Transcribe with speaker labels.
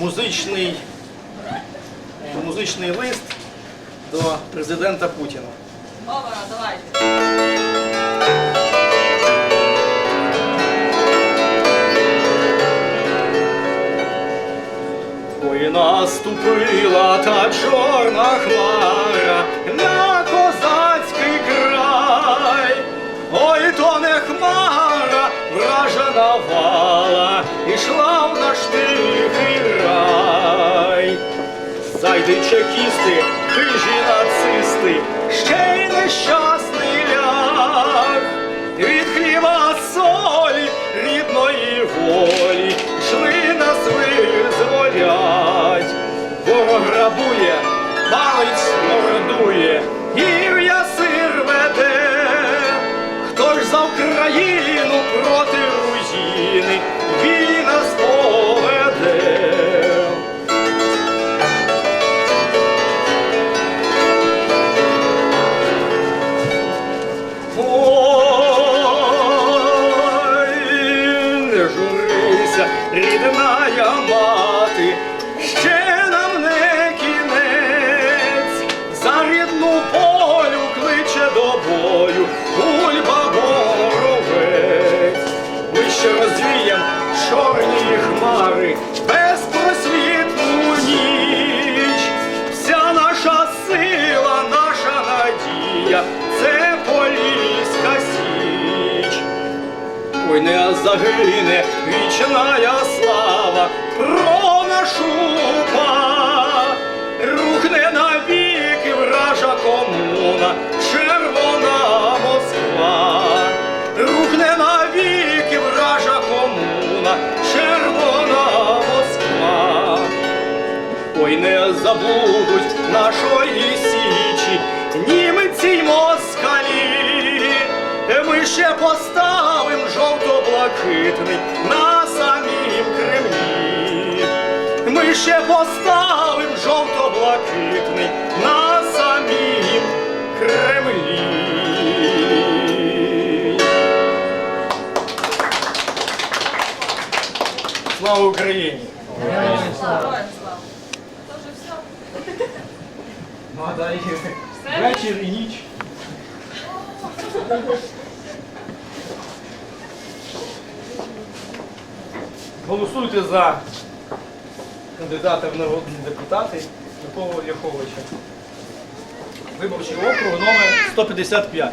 Speaker 1: музичний, музичний лист до президента Путіна.
Speaker 2: Добре, давайте.
Speaker 1: Наступила та чорна хмара Зайди чекісти, хижі нацисти, ще й нещасний не журися, рідная мати, ще нам не кінець, за рідну полю кличе до бою, гульба боровець. Ми ще розвієм чорні хмари, безпросвітну ніч, вся наша сила, наша надія, Ой, не загине вічная слава про нашу рухне навіки вража комуна, червона Москва, рухне навіки вража комуна, червона Москва. Ой, не забудуть нашої січі, німці й. Жовто-блакитний на самім Кремлі. Ми ще поставим жовто-блакитний на самім Кремлі. Слава Україні!
Speaker 2: Слава.
Speaker 1: Ну, вечір і ніч. Голосуйте за кандидата в народні депутати Микола Ляховича. Виборчий округ номер 155.